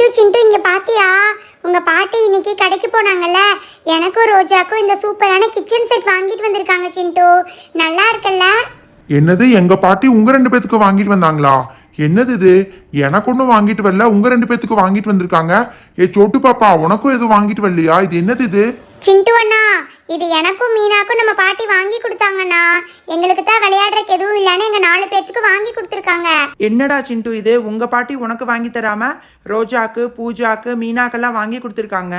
சிண்டு சிண்டு இங்க பாத்தியா? உங்க பாட்டி இன்னைக்கு கடைக்கு போனாங்கல்ல. எனக்கும் ரோஜாக்கும் இந்த சூப்பரான கிச்சன் செட் வாங்கிட்டு வந்திருக்காங்க சிண்டு. நல்லா இருக்குல்ல? என்னது எங்க பாட்டி உங்க ரெண்டு பேத்துக்கு வாங்கிட்டு வந்தாங்களா? என்னது இது? எனக்கு ஒன்றும் வாங்கிட்டு வரல உங்க ரெண்டு பேத்துக்கு வாங்கிட்டு வந்திருக்காங்க. ஏ சோட்டு பாப்பா உனக்கும் எதுவும் வாங்கிட்டு வரலையா? இது என்னது இது? சிண்டு அண்ணா இது எனக்கும் மீனாக்கும் நம்ம பாட்டி வாங்கி கொடுத்தாங்கண்ணா. எங்களுக்கு தான் விளையாடுறதுக்கு எதுவும் இல்லைன்னு எங்க நாலு பேர்த்துக்கு வாங்கி கொடுத்துருக்காங்க. என்னடா சிண்டு இது? உங்க பாட்டி உனக்கு வாங்கி தராம ரோஜாக்கு பூஜாக்கு மீனாக்கெல்லாம் வாங்கி கொடுத்துருக்காங்க.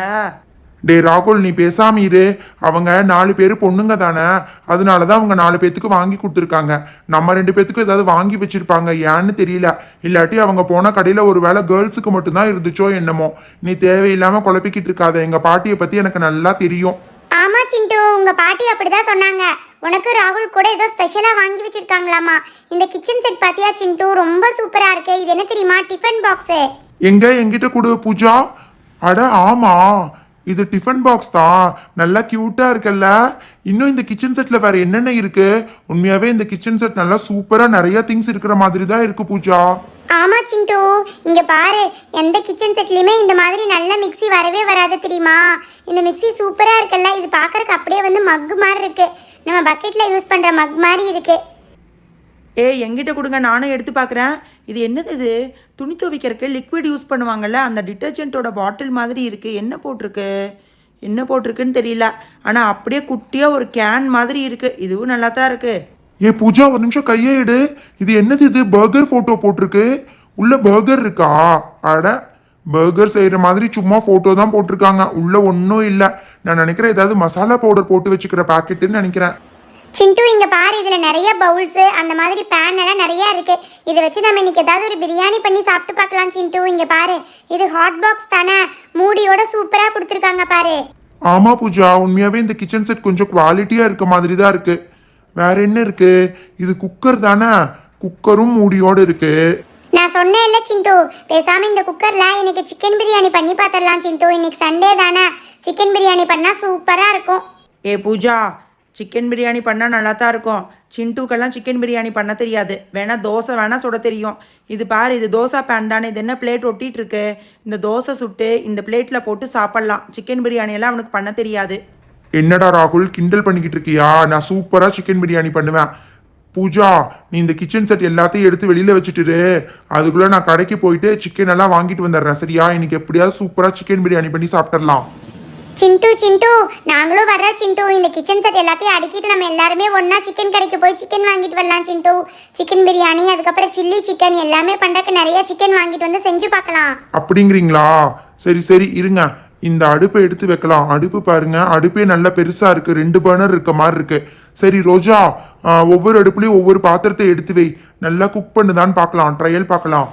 டே ராகுல் நீ பேசாம இரு. அவங்க நாலு பேர் பொண்ணுங்க தானே. அதனால தான் அவங்க நாலு பேத்துக்கு வாங்கி கொடுத்துருக்காங்க. நம்ம ரெண்டு பேத்துக்கு ஏதாவது வாங்கி வச்சிருப்பாங்க. ஏன்னு தெரியல. இல்லாட்டி அவங்க போன கடையில் ஒரு வேளை கேர்ள்ஸுக்கு மட்டும்தான் இருந்துச்சோ என்னமோ. நீ தேவையில்லாம குழப்பிக்கிட்டு இருக்காத. எங்க பாட்டியை பத்தி எனக்கு நல்லா தெரியும். ஆமாம் சிண்டு உங்கள் பாட்டி அப்படிதான் சொன்னாங்க. உனக்கு ராகுல் கூட ஏதோ ஸ்பெஷலாக வாங்கி வச்சிருக்காங்களாமா? இந்த கிச்சன் செட் பார்த்தியா சிண்டு? ரொம்ப சூப்பராக இருக்கு. இது என்ன தெரியுமா? டிஃபன் பாக்ஸு எங்க? என்கிட்ட கொடு பூஜா. அட ஆமா. இது டிஃபன் பாக்ஸ் தான் நல்லா கியூட்டா இருக்குல்ல. இன்னும் இந்த கிச்சன் செட்ல வேற என்னென்ன இருக்கு? உண்மையாவே இந்த கிச்சன் செட் நல்லா சூப்பரா நிறைய திங்ஸ் இருக்கிற மாதிரி தான் இருக்கு பூஜா. ஆமாம் சிண்டு. இங்கே பாரு எந்த கிச்சன் செட்லேயுமே இந்த மாதிரி நல்ல மிக்ஸி வரவே வராது தெரியுமா? இந்த மிக்ஸி சூப்பராக இருக்குல்ல இது பார்க்குறக்கு அப்படியே வந்து மக் மாதிரி இருக்கு. நம்ம பக்கெட்டில் யூஸ் பண்ணுற மக் மாதிரி இருக்கு. ஏ எங்கிட்ட கொடுங்க நானும் எடுத்து பார்க்குறேன் இது என்னது இது? துணி துவைக்கிறதுக்கு லிக்விட் யூஸ் பண்ணுவாங்கள்ல அந்த டிட்டர்ஜென்ட்டோட பாட்டில் மாதிரி இருக்குது என்ன போட்டிருக்கு? என்ன போட்டிருக்குன்னு தெரியல. ஆனால் அப்படியே குட்டியாக ஒரு கேன் மாதிரி இருக்குது இதுவும் நல்லா தான் இருக்குது ஏ பூஜா ஒரு நிமிஷம் கையே எடு இது என்னது இது? பர்கர் போட்டோ போட்டிருக்கு. உள்ள பர்கர் இருக்கா? அட பர்கர் செய்யற மாதிரி சும்மா போட்டோ தான் போட்டிருக்காங்க. உள்ள ஒன்றும் இல்லை. நான் நினைக்கிறேன் ஏதாவது மசாலா பவுடர் போட்டு வச்சுக்கிற பாக்கெட்டுன்னு நினைக்கிறேன். சிண்டு இங்க பாரு இதுல நிறைய பவுல்ஸ் அந்த மாதிரி பேன் எல்லாம் நிறைய இருக்கு. இதை வச்சு நம்ம இன்னைக்கு ஏதாவது ஒரு பிரியாணி பண்ணி சாப்பிட்டு பார்க்கலாம் சிண்டு. இங்க பாரு இது ஹாட் பாக்ஸ் தானே. மூடியோட சூப்பரா கொடுத்துருக்காங்க பாரு. ஆமா பூஜா உண்மையாவே இந்த கிச்சன் செட் கொஞ்சம் குவாலிட்டியா இருக்க மாதிரி தான் இருக்கு. வேற என்ன இருக்கு? இது குக்கர் தானே? குக்கரும் மூடியோட இருக்கு. நான் சொன்னேன்ல சிண்டு. பேசாம இந்த குக்கர்ல இன்னைக்கு சிக்கன் பிரியாணி பண்ணி பார்த்துடலாம் சிண்டு. இன்னைக்கு சண்டே தானே? சிக்கன் பிரியாணி பண்ணா சூப்பரா இருக்கும். ஏ பூஜா சிக்கன் பிரியாணி பண்ணால் நல்லா தான் இருக்கும். சிண்டுக்கெல்லாம் சிக்கன் பிரியாணி பண்ண தெரியாது. வேணா தோசை வேணா சுட தெரியும். இது பாரு இது தோசை பேன் தானே. இது என்ன பிளேட் ஒட்டிட்டு இருக்கு? இந்த தோசை சுட்டு இந்த பிளேட்டில் போட்டு சாப்பிட்லாம். சிக்கன் பிரியாணி எல்லாம் அவனுக்கு பண்ண தெரியாது. என்னடா ராகுல் கிண்டல் பண்ணிக்கிட்டு இருக்கியா? நான் சூப்பரா சிக்கன் பிரியாணி பண்ணுவேன். பூஜா நீ இந்த கிச்சன் செட் எல்லாத்தையும் எடுத்து வெளியில வச்சுட்டு அதுக்குள்ள நான் கடைக்கு போயிட்டு சிக்கன் எல்லாம் வாங்கிட்டு வந்துடுறேன் சரியா? இன்னைக்கு எப்படியாவது சூப்பரா சிக்கன் பிரியாணி பண்ணி சாப்பிட்டுறலாம் சிண்டு சிண்டு நாங்களும் வர்றோம் சிண்டு. இந்த கிச்சன் செட் எல்லாத்தையும் அடுக்கிட்டு நம்ம எல்லாருமே ஒண்ணா சிக்கன் கடைக்கு போய் சிக்கன் வாங்கிட்டு வரலாம் சிண்டு. சிக்கன் பிரியாணி அதுக்கப்புறம் சில்லி சிக்கன் எல்லாமே பண்றதுக்கு நிறைய சிக்கன் வாங்கிட்டு வந்து செஞ்சு பார்க்கலாம். அப்படிங்கிறீங்களா? சரி சரி இருங்க. இந்த அடுப்பை எடுத்து வைக்கலாம். அடுப்பு பாருங்க. அடுப்பே நல்ல பெருசா இருக்கு. ரெண்டு பர்னர் இருக்க மாதிரி இருக்கு. சரி ரோஜா ஒவ்வொரு அடுப்புலயும் ஒவ்வொரு பாத்திரத்தை எடுத்து வை. நல்லா குக் பண்ணுதான்னு பார்க்கலாம். ட்ரையல் பார்க்கலாம்.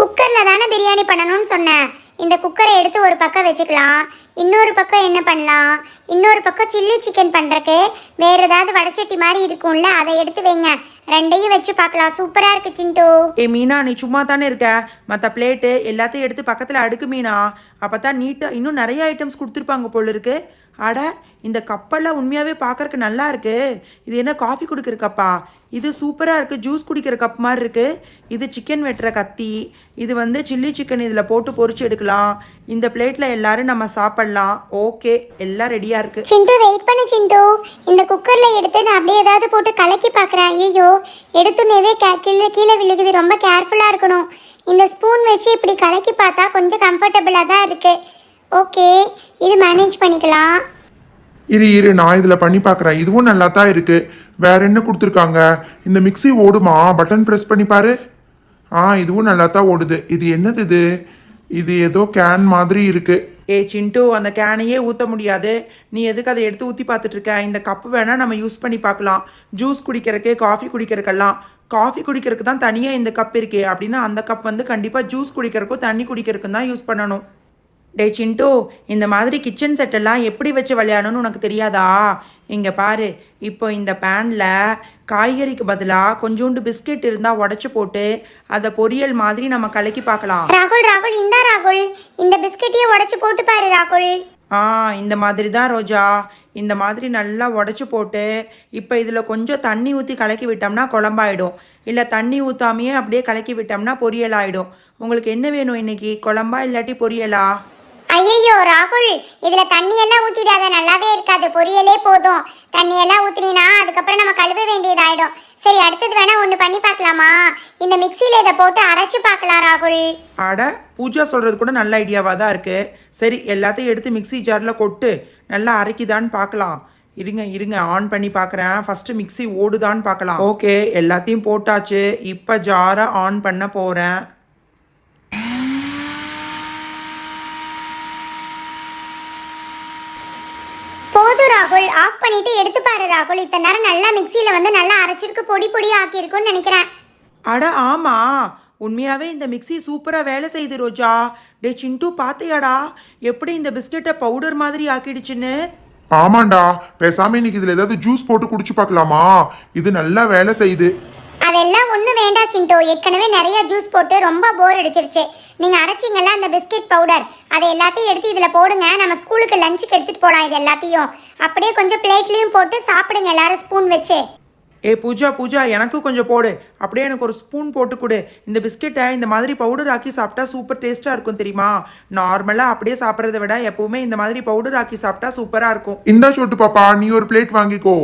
குக்கர்ல தானே பிரியாணி பண்ணணும்னு சொன்னேன். இந்த குக்கரை எடுத்து ஒரு பக்கம் வச்சுக்கலாம். இன்னொரு பக்கம் என்ன பண்ணலாம்? இன்னொரு பக்கம் சில்லி சிக்கன் பண்ணுறக்கு வேறு ஏதாவது வடச்சட்டி மாதிரி இருக்கும்ல அதை எடுத்து வைங்க. ரெண்டையும் வச்சு பார்க்கலாம். சூப்பராக இருக்கு சிண்டு. ஏ மீனா நீ சும்மா தானே இருக்க? மற்ற பிளேட்டு எல்லாத்தையும் எடுத்து பக்கத்தில் அடுக்கு மீனா. அப்போ தான் நீட்டாக இன்னும் நிறைய ஐட்டம்ஸ் கொடுத்துருப்பாங்க போல இருக்குது அட இந்த கப்பெல்லாம் உண்மையாகவே பார்க்கறக்கு நல்லா இருக்கு. இது என்ன காஃபி குடிக்கிற கப்பா இது சூப்பராக இருக்குது ஜூஸ் குடிக்கிற கப் மாதிரி இருக்குது இது சிக்கன் வெட்டுற கத்தி. இது வந்து சில்லி சிக்கன் இதில் போட்டு பொறிச்சு எடுக்கலாம். இந்த பிளேட்டில் எல்லாரும் நம்ம சாப்பிட்லாம். ஓகே எல்லாம் ரெடியாக இருக்குது சிண்டு வெயிட் பண்ணு சிண்டு. இந்த குக்கரில் எடுத்து நான் அப்படியே ஏதாவது போட்டு கலக்கி பார்க்குறேன். ஐயோ எடுத்துனேவே கே கீழே கீழே விழுகுது. ரொம்ப கேர்ஃபுல்லாக இருக்கணும். இந்த ஸ்பூன் வச்சு இப்படி கலக்கி பார்த்தா கொஞ்சம் கம்ஃபர்டபுளாக தான் இருக்குது ஓகே இது மேனேஜ் பண்ணிக்கலாம். இரு இரு நான் இதில் பண்ணி பார்க்குறேன் இதுவும் நல்லா தான் இருக்கு. வேற என்ன கொடுத்துருக்காங்க? இந்த மிக்ஸி ஓடுமா? பட்டன் ப்ரெஸ் பண்ணி பாரு. ஆ இதுவும் நல்லா தான் ஓடுது. இது என்னது இது? இது ஏதோ கேன் மாதிரி இருக்கு. ஏ சிண்டு அந்த கேனையே ஊற்ற முடியாது. நீ எதுக்கு அதை எடுத்து ஊற்றி பார்த்துட்டு இருக்க? இந்த கப்பு வேணால் நம்ம யூஸ் பண்ணி பார்க்கலாம். ஜூஸ் குடிக்கிறதுக்கு காஃபி குடிக்கிறதுக்கெல்லாம். காஃபி குடிக்கிறதுக்கு தான் தனியாக இந்த கப் இருக்கே. அப்படின்னா அந்த கப் வந்து கண்டிப்பாக ஜூஸ் குடிக்கிறதுக்கும் தண்ணி குடிக்கிறதுக்கும் தான் யூஸ் பண்ணணும். டே சிண்டு இந்த மாதிரி கிச்சன் செட்டெல்லாம் எப்படி வச்சு விளையாடணும்னு உனக்கு தெரியாதா? இங்கே பாரு இப்போ இந்த பேனில் காய்கறிக்கு பதிலாக கொஞ்சோண்டு பிஸ்கெட் இருந்தால் உடச்சி போட்டு அதை பொரியல் மாதிரி நம்ம கலக்கி பார்க்கலாம். ராகுல் ராகுல் இந்தா ராகுல். இந்த பிஸ்கெட்டையே உடைச்சு போட்டு பாரு ராகுல். ஆ இந்த மாதிரி தான் ரோஜா. இந்த மாதிரி நல்லா உடச்சி போட்டு இப்போ இதில் கொஞ்சம் தண்ணி ஊற்றி கலக்கி விட்டோம்னா குழம்பாயிடும். இல்லை தண்ணி ஊற்றாமையே அப்படியே கலக்கி விட்டோம்னா பொரியல் ஆயிடும். உங்களுக்கு என்ன வேணும் இன்னைக்கு? குழம்பா இல்லாட்டி பொரியலா? ஐயையோ ராகுல் இதுல தண்ணி எல்லாம் ஊத்திடாத. நல்லாவே இருக்காது. பொரியலே போதும். தண்ணி எல்லாம் ஊத்தினா அதுக்கப்புறம் நம்ம கழுவ வேண்டியதாயிடும். சரி அடுத்தது வேணா ஒன்று பண்ணி பார்க்கலாமா? இந்த மிக்சியில இதை போட்டு அரைச்சு பார்க்கலாம் ராகுல். அட பூஜா சொல்கிறது கூட நல்ல ஐடியாவாக தான் இருக்குது சரி எல்லாத்தையும் எடுத்து மிக்ஸி ஜாரில் கொட்டு. நல்லா அரைக்குதான்னு பார்க்கலாம். இருங்க இருங்க ஆன் பண்ணி பார்க்குறேன். ஃபஸ்ட்டு மிக்ஸி ஓடுதான்னு பார்க்கலாம். ஓகே எல்லாத்தையும் போட்டாச்சு. இப்போ ஜாரை ஆன் பண்ண போகிறேன் போதும் ராகுல் ஆஃப் பண்ணிட்டு எடுத்து பாரு ராகுல். இத்தனை நேரம் நல்லா மிக்சியில வந்து நல்லா அரைச்சிருக்கு பொடி பொடி ஆக்கியிருக்கும்னு நினைக்கிறேன். அட ஆமா. உண்மையாவே இந்த மிக்ஸி சூப்பரா வேலை செய்யுது ரோஜா. டே சிண்டு பாத்தியாடா. எப்படி இந்த பிஸ்கெட்டை பவுடர் மாதிரி ஆக்கிடுச்சுன்னு? ஆமாண்டா. பேசாம இன்னைக்கு இதுல ஏதாவது ஜூஸ் போட்டு குடிச்சு பார்க்கலாமா? இது நல்லா வேலை செய்யுது. அதெல்லாம் ஒன்றும் வேண்டாம் சிண்டோ. ஏற்கனவே நிறைய ஜூஸ் போட்டு ரொம்ப போர் அடிச்சிருச்சு. நீங்கள் அரைச்சிங்கல்ல அந்த பிஸ்கெட் பவுடர் அதை எல்லாத்தையும் எடுத்து இதில் போடுங்க. நம்ம ஸ்கூலுக்கு லஞ்சுக்கு எடுத்துகிட்டு போகலாம் இது எல்லாத்தையும். அப்படியே கொஞ்சம் பிளேட்லேயும் போட்டு சாப்பிடுங்க எல்லாரும் ஸ்பூன் வச்சு. ஏ பூஜா பூஜா எனக்கும் கொஞ்சம் போடு. அப்படியே எனக்கு ஒரு ஸ்பூன் போட்டு கொடு. இந்த பிஸ்கெட்டை இந்த மாதிரி பவுடர் ஆக்கி சாப்பிட்டா சூப்பர் டேஸ்ட்டாக இருக்கும் தெரியுமா? நார்மலாக அப்படியே சாப்பிட்றத விட எப்பவுமே இந்த மாதிரி பவுடர் ஆக்கி சாப்பிட்டா சூப்பராக இருக்கும். இந்தா சொட்டு பாப்பா. நீ ஒரு பிளேட் வாங்கிக்கோ.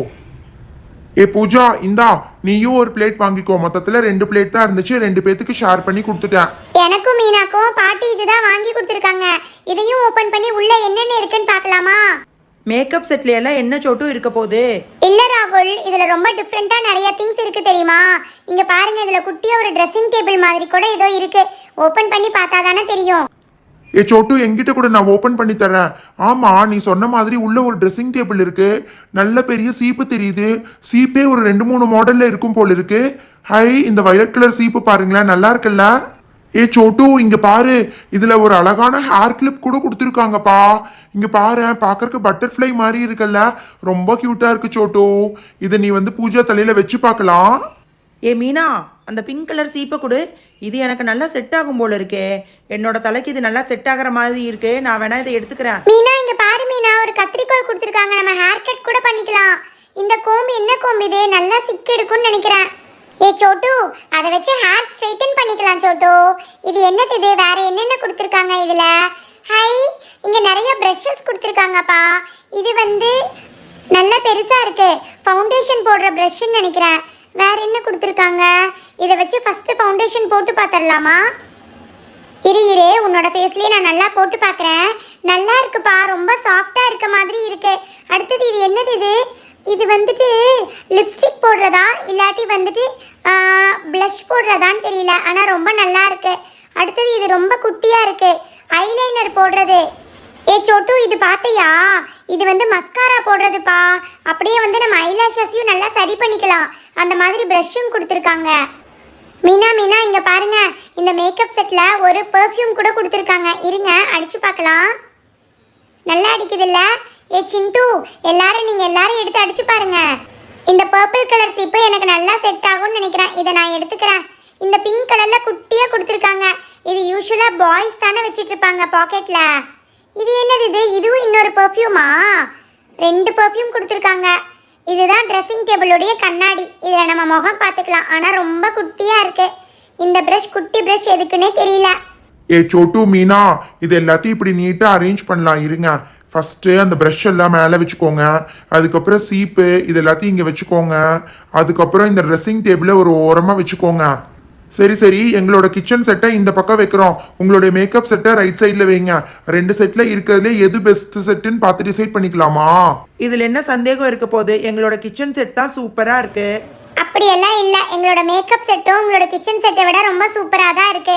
ஏ பூஜா இந்தா நீயும் ஒரு பிளேட் வாங்கிக்கோ. மொத்தத்துல ரெண்டு பிளேட் தான் இருந்துச்சு. ரெண்டு பேத்துக்கு ஷேர் பண்ணி கொடுத்துட்டேன். எனக்கும் மீனாக்கும் பாட்டி இதுதான் வாங்கி கொடுத்துருக்காங்க. இதையும் ஓப்பன் பண்ணி உள்ளே என்னென்ன இருக்குன்னு பார்க்கலாமா? மேக்கப் செட்ல எல்லாம் என்ன சோட்டும் இருக்க போகுது? இல்ல ராகுல். இதுல ரொம்ப டிஃப்ரெண்டா நிறைய திங்ஸ் இருக்கு தெரியுமா? இங்க பாருங்க இதுல குட்டியா ஒரு ட்ரெஸ்ஸிங் டேபிள் மாதிரி கூட ஏதோ இருக்கு. ஓபன் பண்ணி பார்த்தா தானே தெரியும். ஏ சோட்டு எங்கிட்ட கூட நான் ஓப்பன் பண்ணி தரேன் ஆமாம் நீ சொன்ன மாதிரி உள்ள ஒரு ட்ரெஸ்ஸிங் டேபிள் இருக்கு. நல்ல பெரிய சீப்பு தெரியுது. சீப்பே ஒரு ரெண்டு மூணு மாடலில் இருக்கும் போல் இருக்கு. ஹை இந்த வயலட் கலர் சீப்பு பாருங்களேன் நல்லா இருக்குல்ல? ஏ சோட்டு இங்க பாரு. இதுல ஒரு அழகான ஹேர் கிளிப் கூட கொடுத்துருக்காங்கப்பா. இங்க பாரு பார்க்கறக்கு பட்டர்ஃப்ளை மாதிரி இருக்குல்ல. ரொம்ப கியூட்டா இருக்கு சோட்டு. இதை நீ வந்து பூஜா தலையில வச்சு பார்க்கலாம். ஏ மீனா அந்த பிங்க் கலர் சீப்பை கொடு. இது எனக்கு நல்லா செட் ஆகும் போல இருக்கே. என்னோட தலைக்கு இது நல்லா செட் ஆகிற மாதிரி இருக்கு. நான் வேணா இதை எடுத்துக்கிறேன். மீனா இங்க பாரு மீனா. ஒரு கத்திரிக்கோல் கொடுத்துருக்காங்க. நம்ம ஹேர் கட் கூட பண்ணிக்கலாம். இந்த கோம்பு என்ன கோம்பு இது? நல்லா சிக்கு எடுக்கும்னு நினைக்கிறேன். ஏ சோட்டு அதை வச்சு ஹேர் ஸ்ட்ரைட்டன் பண்ணிக்கலாம் சோட்டு. இது என்னது இது? வேற என்னென்ன கொடுத்துருக்காங்க இதுல? ஹை இங்க நிறைய ப்ரஷஸ் கொடுத்துருக்காங்கப்பா. இது வந்து நல்லா பெருசா இருக்கு. ஃபவுண்டேஷன் போடுற ப்ரஷ்ன்னு நினைக்கிறேன். வேற என்ன கொடுத்துருக்காங்க? இதை வச்சு ஃபஸ்ட்டு ஃபவுண்டேஷன் போட்டு பார்த்துடலாமா இரு இரு. உன்னோட ஃபேஸ்லேயே நான் நல்லா போட்டு பார்க்குறேன் நல்லா இருக்குப்பா. ரொம்ப சாஃப்டாக இருக்க மாதிரி இருக்கு. அடுத்தது இது என்னது இது? இது வந்துட்டு லிப்ஸ்டிக் போடுறதா? இல்லாட்டி வந்துட்டு ப்ளஷ் போடுறதான்னு தெரியல. ஆனால் ரொம்ப நல்லா இருக்கு. அடுத்தது இது ரொம்ப குட்டியாக இருக்குது ஐலைனர் போடுறது. ஏ சோட்டு இது பார்த்தையா இது வந்து மஸ்காரா போடுறதுப்பா. அப்படியே வந்து நம்ம ஐலாஷஸையும் நல்லா சரி பண்ணிக்கலாம். அந்த மாதிரி ப்ரஷ்ஷும் கொடுத்துருக்காங்க. மீனா மீனா இங்கே பாருங்க. இந்த மேக்கப் செட்டில் ஒரு பெர்ஃப்யூம் கூட கொடுத்துருக்காங்க. இருங்க அடிச்சு பார்க்கலாம். நல்லா அடிக்குதுல்ல? ஏ சிண்டு எல்லாரும் நீங்கள் எல்லாரும் எடுத்து அடிச்சு பாருங்க. இந்த பர்பிள் கலர் சீப்பு எனக்கு நல்லா செட் ஆகும்னு நினைக்கிறேன். இதை நான் எடுத்துக்கிறேன். இந்த பிங்க் கலரில் குட்டியாக கொடுத்துருக்காங்க. இது யூஸ்வலாக பாய்ஸ் தானே வச்சிட்ருப்பாங்க பாக்கெட்டில் இது என்னது இது? இதுவும் இன்னொரு பர்ஃப்யூமா ரெண்டு பர்ஃப்யூம் கொடுத்துருக்காங்க. இதுதான் ட்ரெஸ்ஸிங் டேபிளுடைய கண்ணாடி. இதில் நம்ம முகம் பார்த்துக்கலாம். ஆனால் ரொம்ப குட்டியாக இருக்குது இந்த ப்ரஷ் குட்டி ப்ரஷ் எதுக்குன்னே தெரியல. ஏ சோட்டு மீனா இது எல்லாத்தையும் இப்படி நீட்டாக அரேஞ்ச் பண்ணலாம். இருங்க. ஃபஸ்ட்டு அந்த ப்ரஷ் எல்லாம் மேலே வச்சுக்கோங்க. அதுக்கப்புறம் சீப்பு இது எல்லாத்தையும் இங்கே வச்சுக்கோங்க. அதுக்கப்புறம் இந்த ட்ரெஸ்ஸிங் டேபிளை ஒரு ஓரமாக வச்சுக்கோங்க. சரி சரி எங்களோட கிச்சன் செட்டை இந்த பக்கம் வைக்கிறோம். உங்களுடைய மேக்கப் செட்டை ரைட் சைடில் வைங்க. ரெண்டு செட்டில் இருக்கிறதுலே எது பெஸ்ட் செட்டுன்னு பார்த்து டிசைட் பண்ணிக்கலாமா? இதில் என்ன சந்தேகம் இருக்க போகுது? எங்களோட கிச்சன் செட் தான் சூப்பராக இருக்குது அப்படியெல்லாம் இல்லை. எங்களோட மேக்கப் செட்டும் உங்களோட கிச்சன் செட்டை விட ரொம்ப சூப்பராக தான் இருக்கு.